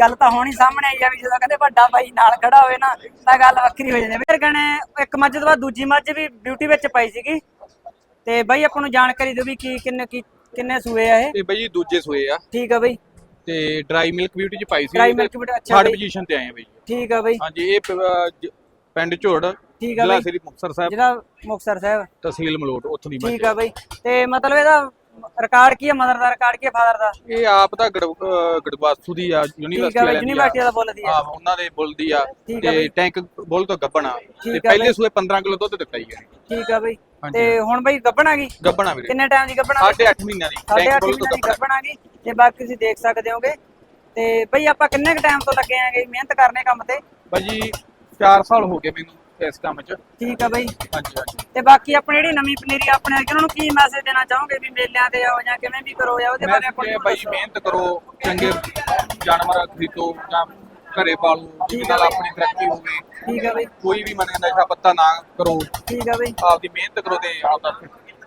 ਗੱਲ ਤਾਂ ਹੋਣੀ ਸਾਹਮਣੇ ਆਈ ਆ ਵੀ ਜਦੋਂ ਕਹਿੰਦੇ ਵੱਡਾ ਬਾਈ ਨਾਲ ਖੜਾ ਹੋਵੇ ਨਾ ਤਾਂ ਗੱਲ ਵੱਖਰੀ ਹੋ ਜਾਂਦੀ ਹੈ ਫਿਰ ਕਹਣੇ ਇੱਕ ਮੱਝ ਤੋਂ ਬਾਅਦ ਦੂਜੀ ਮੱਝ ਵੀ ਬਿਊਟੀ ਵਿੱਚ ਪਾਈ ਸੀਗੀ। ਤੇ ਬਾਈ ਆਪਾਂ ਨੂੰ ਜਾਣਕਾਰੀ ਦਿਓ ਵੀ ਕੀ ਕਿੰਨੇ ਕੀ ਕਿੰਨੇ ਸੂਏ ਆ ਇਹ? ਇਹ ਬਾਈ ਜੀ ਦੂਜੇ ਸੂਏ ਆ। ਠੀਕ ਆ ਬਾਈ। ਤੇ ਡਰਾਈ ਮਿਲਕ ਬਿਊਟੀ ਚ ਪਾਈ ਸੀ Dry milk beauty, ਅੱਛਾ ਥਰਡ ਬਾਈ। ਪੋਜੀਸ਼ਨ ਤੇ ਆਏ ਆ ਬਾਈ ਠੀਕ ਆ ਬਾਈ। ਹਾਂਜੀ ਇਹ ਪ- ਅਹ ਜ- ਪਿੰਡ ਝੋੜ ਠੀਕ ਆ ਜ਼ਿਲ੍ਹਾ ਬਾਈ। ਸ੍ਰੀ ਮੁਕਤਸਰ ਸਾਹਿਬ। ਜਿਹੜਾ ਮੁਕਤਸਰ ਸਾਹਿਬ। ਤਹਿਸੀਲ ਮਲੋਟ ਉੱਥੋਂ ਦੀ ਠੀਕ ਆ ਬਾਈ। ਤੇ ਮਤਲਬ ਇਹਦਾ ਰਿਕਾਰਡ ਕੀ ਹੈ ਮਦਰ ਦਾ ਰਿਕਾਰਡ ਕੀ ਹੈ ਫਾਦਰ ਦਾ? ਇਹ ਆਪ ਦਾ ਗੜਵਾਸੂ ਦੀ ਆ ਯੂਨੀਵਰਸਿਟੀ ਵਾਲਿਆਂ ਦੀ ਯੂਨੀਵਰਸਿਟੀ ਦਾ ਬੋਲਦੀ ਆ। ਹਾਂ ਉਹਨਾਂ ਦੇ ਬੁੱਲ ਦੀ ਆ। ਤੇ। ਟੈਂਕ ਬੁੱਲ ਤੋਂ ਗੱਬਣਾ ਤੇ ਪਹਿਲੇ। ਸੂਏ 15 ਕਿਲੋ ਦੁੱਧ ਦਿੱਤਾ ਹੀ ਹੈ ਠੀਕ ਆ ਬਾਈ। ਤੇ ਹੁਣ ਬਾਈ ਗੱਬਣ ਆ ਗਈ? ਗੱਬਣਾ ਵੀਰੇ। ਕਿੰਨੇ ਟਾਈਮ ਦੀ ਗੱਬਣ ਆ ਸਾਢੇ 8 ਮਹੀਨਿਆਂ ਦੀ। ਟੈਂਕ ਬੁੱਲ ਤੋਂ ਗੱਬਣਾ ਆ ਗਈ। ਤੇ ਬਾਕੀ ਤੁਸੀਂ ਦੇਖ ਸਕਦੇ ਹੋਗੇ। ਤੇ ਬਈ ਆਪਾਂ ਕਿੰਨੇ ਕ ਟਾਈਮ ਤੋਂ ਲੱਗੇ ਆਂਗੇ ਮਿਹਨਤ ਕਰਨੇ ਕੰਮ ਤੇ? ਬਾਜੀ 4 ਸਾਲ ਹੋ ਗਏ ਮੈਨੂੰ। ਇਸ ਕੰਮ 'ਚ। ਠੀਕ ਆ ਬਈ। ਹਾਂਜੀ ਹਾਂਜੀ। ਤੇ ਬਾਕੀ ਆਪਣੇ ਜਿਹੜੀ ਨਵੀਂ ਪਨੀਰੀ ਆਪਣੇ ਉਹਨਾਂ ਨੂੰ ਕੀ ਮੈਸੇਜ ਦੇਣਾ ਚਾਹੋਗੇ ਵੀ ਮੇਲਿਆਂ ਤੇ ਆਓ ਜਾਂ ਕਿਵੇਂ ਵੀ ਕਰੋ ਜਾਂ ਉਹਦੇ ਬਾਰੇ ਆਪਾਂ ਇਹ ਨੂੰ ਬਾਈ। ਮਿਹਨਤ ਕਰੋ ਚੰਗੇ ਜਾਨਵਰ ਖਰੀਦੋ ਜਾਂ ਘਰੇ ਪਾਲੋ ਜਿਹਦੇ ਨਾਲ ਆਪਣੀ ਤਰੱਕੀ ਹੋਵੇ। ਠੀਕ ਆ ਬਈ। ਕੋਈ ਵੀ ਮਨੇ ਨਸ਼ਾ ਪੱਤਾ ਨਾ ਕਰੋ। ਠੀਕ ਆ ਬਈ। ਆਪਦੀ ਮਿਹਨਤ ਕਰੋ ਤੇ ਆਪਦਾ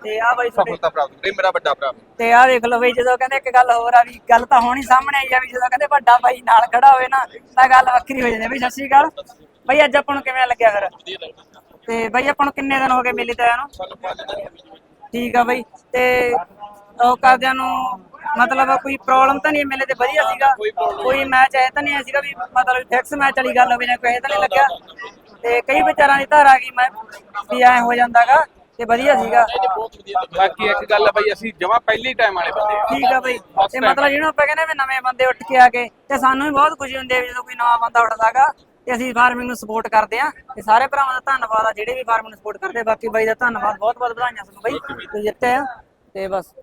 ਤੇ ਆ ਬਾਈ ਸਫਲਤਾ ਪ੍ਰਾਪਤ ਕਰੋ। ਮੇਰਾ ਵੱਡਾ ਭਰਾ। ਤੇ ਆ ਦੇਖ ਲਓ ਬਈ ਜਦੋਂ ਕਹਿੰਦੇ ਇੱਕ ਗੱਲ ਹੋਰ ਆ ਵੀ ਗੱਲ ਤਾਂ ਹੋਣੀ ਸਾਹਮਣੇ ਆਈ ਆ ਵੀ ਜਦੋਂ ਕਹਿੰਦੇ ਵੱਡਾ ਬਾਈ ਨਾਲ ਖੜਾ ਹੋਵੇ ਨਾ ਤਾਂ ਗੱਲ ਵੱਖਰੀ ਹੋ ਜਾਂਦੀ ਹੈ ਬਈ। ਸਤਿ ਸ਼੍ਰੀ ਅਕਾਲ। ਬਈ ਅੱਜ ਆਪਾਂ ਨੂੰ ਕਿਵੇਂ ਲੱਗਿਆ ਫਿਰ? ਤੇ ਬਈ ਆਪਾਂ ਨੂੰ ਕਿੰਨੇ ਦਿਨ ਹੋ ਗਏ ਮੇਲੇ ਤੇ ਨੂੰ? ਠੀਕ ਆ ਬਈ ਤੇ ਉਹ ਕਰਦਿਆਂ ਨੂੰ ਮਤਲਬ ਕੋਈ ਪ੍ਰੋਬਲਮ ਤਾਂ ਨਹੀਂ ਮੇਲੇ ਤੇ ਵਧੀਆ ਸੀਗਾ? ਕੋਈ ਮੈਚ ਐ ਤਾਂ ਨਹੀਂ ਸੀਗਾ ਵੀ ਮਤਲਬ ਫਿਕਸ ਮੈਚ ਵਾਲੀ ਗੱਲ ਹੋਵੇ ਜਾਂ ਕੋਈ ਤਾਂ ਨਹੀਂ ਲੱਗਿਆ? ਤੇ ਕਈ ਵਿਚਾਰਾਂ ਦੀ ਧਾਰ ਆ ਗਈ ਮੈਂ ਵੀ ਐ ਹੋ ਜਾਂਦਾਗਾ ਤੇ ਵਧੀਆ ਸੀਗਾ। ਬਾਕੀ ਇੱਕ ਗੱਲ ਹੈ ਬਾਈ ਅਸੀਂ ਜਮਾ ਪਹਿਲੇ ਟਾਈਮ ਵਾਲੇ ਬੰਦੇ ਆ। ਠੀਕ ਆ ਬਈ ਤੇ ਮਤਲਬ ਜਿਹਨੂੰ ਆਪਾਂ ਕਹਿੰਦੇ ਵੀ ਨਵੇਂ ਬੰਦੇ ਉੱਠ ਕੇ ਆ ਗਏ ਤੇ ਸਾਨੂੰ ਵੀ ਬਹੁਤ ਖੁਸ਼ੀ ਹੁੰਦੀ ਹੈ ਜਦੋਂ ਕੋਈ ਨਵਾਂ ਬੰਦਾ ਉੱਠਦਾਗਾ ਤੇ ਅਸੀਂ ਫਾਰਮਿੰਗ ਨੂੰ ਸਪੋਰਟ ਕਰਦੇ ਆ ਤੇ ਸਾਰੇ ਭਰਾਵਾਂ ਦਾ ਧੰਨਵਾਦ ਆ ਜਿਹੜੇ ਵੀ ਫਾਰਮਿੰਗ ਨੂੰ ਸਪੋਰਟ ਕਰਦੇ। ਬਾਕੀ ਬਾਈ ਦਾ ਧੰਨਵਾਦ ਬਹੁਤ ਬਹੁਤ ਵਧਾਈਆਂ ਤੁਹਾਨੂੰ ਬਾਈ। ਤੁਸੀਂ ਜਿੱਤੇ ਆ। ਤੇ ਬਸ।